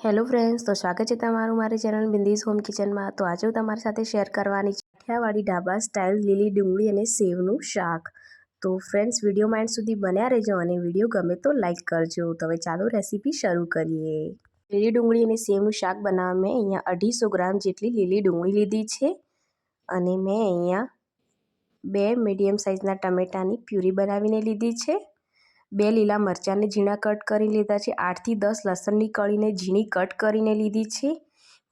Hello friends તો સ્વાગત છે તમારું મારી ચેનલ બિંદીઝ હોમ કિચનમાં તો આજે હું તમારી સાથે શેર કરવાની કાઠિયાવાડી ઢાબા સ્ટાઇલ લીલી ડુંગળી અને સેવનું શાક. તો ફ્રેન્ડ્સ વીડિયો માઇન્ડ સુધી બન્યા રહેજો અને વીડિયો ગમે તો લાઇક કરજો. તો હવે ચાલો રેસીપી શરૂ કરીએ. લીલી ડુંગળી અને સેવનું શાક બનાવવા મેં અહીંયા અઢીસો ગ્રામ જેટલી લીલી ડુંગળી લીધી છે અને મેં અહીંયા બે મીડિયમ સાઇઝના ટમેટાની પ્યુરી બનાવીને લીધી છે. બે લીલા મરચાંને ઝીણા કટ કરી લીધા છે. આઠથી દસ લસણની કળીને ઝીણી કટ કરીને લીધી છે.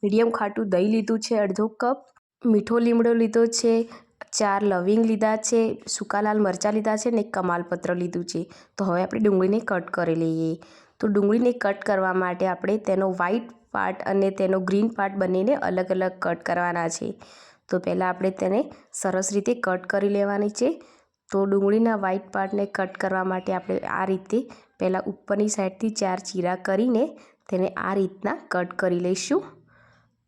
મીડિયમ ખાટું દહીં લીધું છે અડધો કપ. મીઠો લીમડો લીધો છે. ચાર લવિંગ લીધા છે. સૂકા લાલ મરચાં લીધા છે ને કમાલપત્ર લીધું છે. તો હવે આપણે ડુંગળીને કટ કરી લઈએ. તો ડુંગળીને કટ કરવા માટે આપણે તેનો વ્હાઈટ પાર્ટ અને તેનો ગ્રીન પાર્ટ બંનેને અલગ અલગ કટ કરવાના છે. તો પહેલાં આપણે તેને સરસ રીતે કટ કરી લેવાની છે. તો ડુંગળીના વ્હાઈટ પાર્ટને કટ કરવા માટે આપણે આ રીતે પહેલાં ઉપરની સાઈડથી ચાર ચીરા કરીને તેને આ રીતના કટ કરી લઈશું.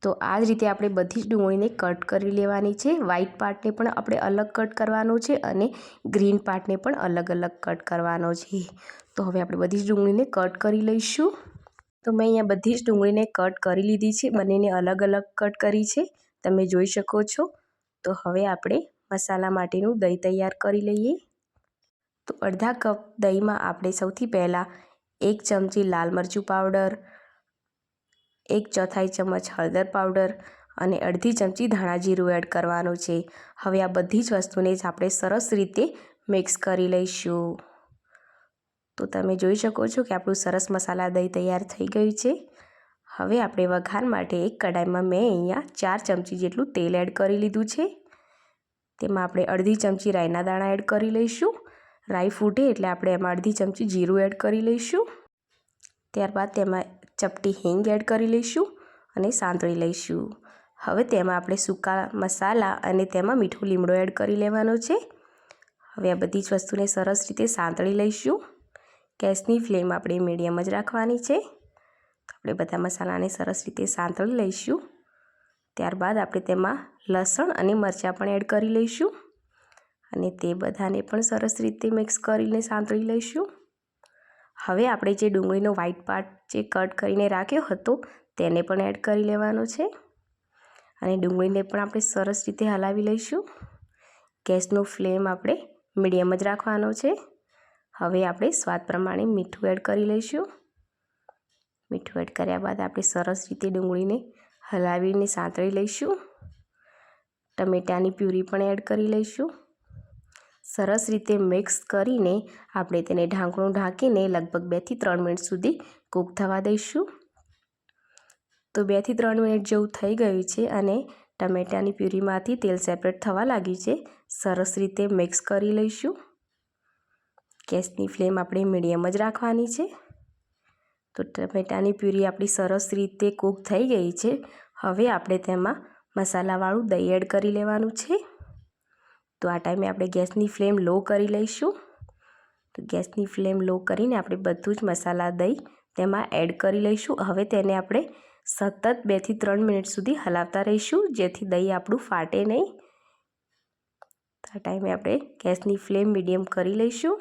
તો આ જ રીતે આપણે બધી જ ડુંગળીને કટ કરી લેવાની છે. વ્હાઈટ પાર્ટને પણ આપણે અલગ કટ કરવાનો છે અને ગ્રીન પાર્ટને પણ અલગ અલગ કટ કરવાનો છે. તો હવે આપણે બધી જ ડુંગળીને કટ કરી લઈશું. તો મેં અહીંયા બધી જ ડુંગળીને કટ કરી લીધી છે. બંનેને અલગ અલગ કટ કરી છે. તમે જોઈ શકો છો. તો હવે આપણે મસાલા માટેનું દહીં તૈયાર કરી લઈએ. તો અડધા કપ દહીંમાં આપણે સૌથી પહેલાં એક ચમચી લાલ મરચું પાવડર, એક ચોથાઈ ચમચ હળદર પાવડર અને અડધી ચમચી ધાણા જીરું એડ કરવાનું છે. હવે આ બધી જ વસ્તુને જ આપણે સરસ રીતે મિક્સ કરી લઈશું. તો તમે જોઈ શકો છો કે આપણું સરસ મસાલા દહીં તૈયાર થઈ ગયું છે. હવે આપણે વઘાર માટે એક કડાઈમાં મેં અહીંયા ચાર ચમચી જેટલું તેલ એડ કરી લીધું છે. તેમાં આપણે અડધી ચમચી રાઈના દાણા એડ કરી લઈશું. રાઈ ફૂટે એટલે આપણે એમાં અડધી ચમચી જીરું એડ કરી લઈશું. ત્યારબાદ તેમાં ચપટી હિંગ એડ કરી લઈશું અને સાંતળી લઈશું. હવે તેમાં આપણે સૂકા મસાલા અને તેમાં મીઠો લીમડો એડ કરી લેવાનો છે. હવે આ બધી જ વસ્તુને સરસ રીતે સાંતળી લઈશું. ગેસની ફ્લેમ આપણે મીડિયમ જ રાખવાની છે. આપણે બધા મસાલાને સરસ રીતે સાંતળી લઈશું. ત્યારબાદ આપણે તેમાં લસણ અને મરચાં પણ એડ કરી લઈશું. અને તે બધાને પણ સરસ રીતે મિક્સ કરીને સાંતળી લઈશું. હવે આપણે જે ડુંગળીનો વ્હાઈટ પાર્ટ જે કટ કરીને રાખ્યો હતો, તેને પણ એડ કરી લેવાનો છે. અને ડુંગળીને પણ આપણે સરસ રીતે હલાવી લઈશું. ગેસનો ફ્લેમ આપણે મીડિયમ જ રાખવાનો છે. હવે આપણે સ્વાદ પ્રમાણે મીઠું એડ કરી લઈશું. મીઠું એડ કર્યા બાદ આપણે સરસ રીતે ડુંગળીને હલાવીને સાંતળી લઈશું. ટમેટાની પ્યુરી પણ એડ કરી લઈશું. સરસ રીતે મિક્સ કરીને આપણે તેને ઢાંકણું ઢાંકીને લગભગ બેથી ત્રણ મિનિટ સુધી કૂક થવા દઈશું. તો બેથી ત્રણ મિનિટ જેવું થઈ ગયું છે અને ટમેટાની પ્યુરીમાંથી તેલ સેપરેટ થવા લાગ્યું છે. સરસ રીતે મિક્સ કરી લઈશું. ગેસની ફ્લેમ આપણે મીડિયમ જ રાખવાની છે. તો ટમેટાની પ્યુરી આપણી સરસ રીતે કૂક થઈ ગઈ છે. હવે આપણે તેમાં મસાલાવાળું દહીં એડ કરી લેવાનું છે. તો આ ટાઈમે આપણે ગેસની ફ્લેમ લો કરી લઈશું. તો ગેસની ફ્લેમ લો કરીને આપણે બધું જ મસાલા દહીં તેમાં એડ કરી લઈશું. હવે તેને આપણે સતત બેથી ત્રણ મિનિટ સુધી હલાવતા રહીશું, જેથી દહીં આપણું ફાટે નહીં. આ ટાઈમે આપણે ગેસની ફ્લેમ મીડિયમ કરી લઈશું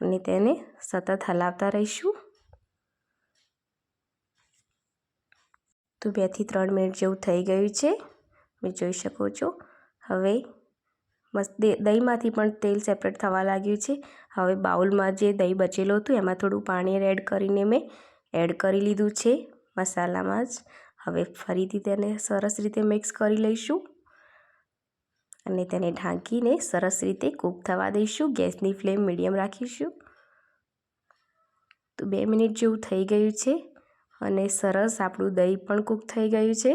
અને તેને સતત હલાવતા રહીશું. તો બેથી ત્રણ મિનિટ જેવું થઈ ગયું છે. તમે જોઈ શકો છો. હવે મસ્ત દહીંમાંથી પણ તેલ સેપરેટ થવા લાગ્યું છે. હવે બાઉલમાં જે દહીં બચેલું હતું એમાં થોડું પાણી એડ કરીને મેં એડ કરી લીધું છે મસાલામાં જ. હવે ફરીથી તેને સરસ રીતે મિક્સ કરી લઈશું. અને તેને ઢાંકીને સરસ રીતે કૂક થવા દઈશું. ગેસની ફ્લેમ મીડિયમ રાખીશું. તો બે મિનિટ જેવું થઈ ગયું છે. અને સરસ આપણું દહીં પણ કૂક થઈ ગયું છે.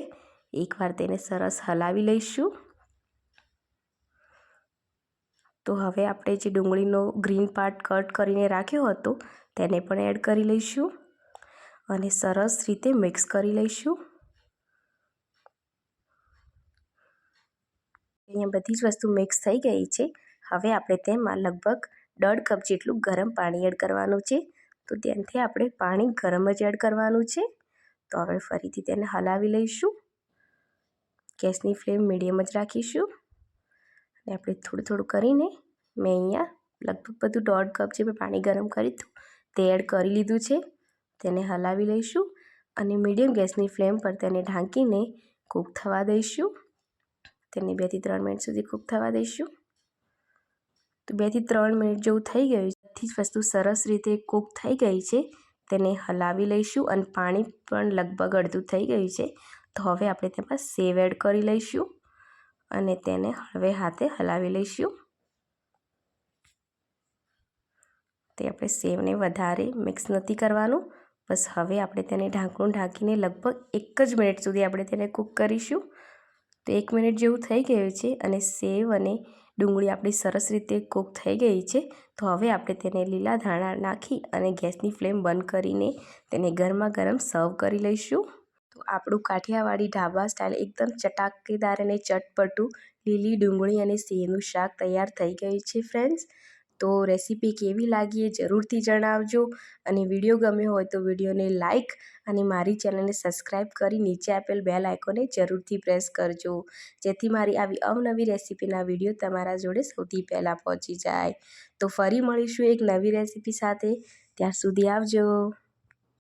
એકવાર તેને સરસ હલાવી લઈશું. તો હવે આપણે જે ડુંગળીનો ગ્રીન પાર્ટ કટ કરીને રાખ્યો હતો તેને પણ એડ કરી લઈશું અને સરસ રીતે મિક્સ કરી લઈશું. અહીંયા બધી જ વસ્તુ મિક્સ થઈ ગઈ છે. હવે આપણે તેમાં લગભગ દોઢ કપ જેટલું ગરમ પાણી એડ કરવાનું છે. તો ત્યાંથી આપણે પાણી ગરમ જ એડ કરવાનું છે. તો હવે ફરીથી તેને હલાવી લઈશું. ગેસની ફ્લેમ મીડિયમ જ રાખીશું. અને આપણે થોડું થોડું કરીને મેં અહીંયા લગભગ બધું દોઢ કપ જે મેં પાણી ગરમ કરી હતું તે એડ કરી લીધું છે. તેને હલાવી લઈશું અને મીડિયમ ગેસની ફ્લેમ પર તેને ઢાંકીને કૂક થવા દઈશું. તેને બેથી ત્રણ મિનિટ સુધી કૂક થવા દઈશું. તો બેથી ત્રણ મિનિટ જેવું થઈ ગયું બધી જ વસ્તુ સરસ રીતે કૂક થઈ ગઈ છે. તેને હલાવી લઈશું અને પાણી પણ લગભગ અડધું થઈ ગયું છે. તો હવે આપણે તેમાં સેવ એડ કરી લઈશું અને તેને હવે હાથે હલાવી લઈશું. તે આપણે સેવને વધારે મિક્સ નથી કરવાનું. બસ હવે આપણે તેને ઢાંકણું ઢાંકીને લગભગ એક જ મિનિટ સુધી આપણે તેને કૂક કરીશું. તો એક મિનિટ જેવું થઈ ગયું છે અને સેવ અને ડુંગળી આપણી સરસ રીતે કૂક થઈ ગઈ છે, તો હવે આપણે તેને લીલા ધાણા નાખી અને ગેસની ફ્લેમ બંધ કરીને તેને ગરમા ગરમ સર્વ કરી લઈશું. તો આપણું કાઠિયાવાડી ઢાબા સ્ટાઇલ એકદમ ચટાકેદાર અને ચટપટું લીલી ડુંગળી અને સેવનું શાક તૈયાર થઈ ગયું છે ફ્રેન્ડ્સ તો રેસીપી કેવી લાગી એ જરૂરથી જણાવજો. અને વીડિયો ગમ્યો હોય તો વિડીયોને લાઇક અને મારી ચેનલને સબસ્ક્રાઈબ કરી નીચે આપેલ બેલ આઇકોને જરૂરથી પ્રેસ કરજો. જેથી મારી આવી અવનવી રેસીપીના વીડિયો તમારા જોડે સૌથી પહેલાં પહોંચી જાય. તો ફરી મળીશું એક નવી રેસીપી સાથે. ત્યાર સુધી આવજો.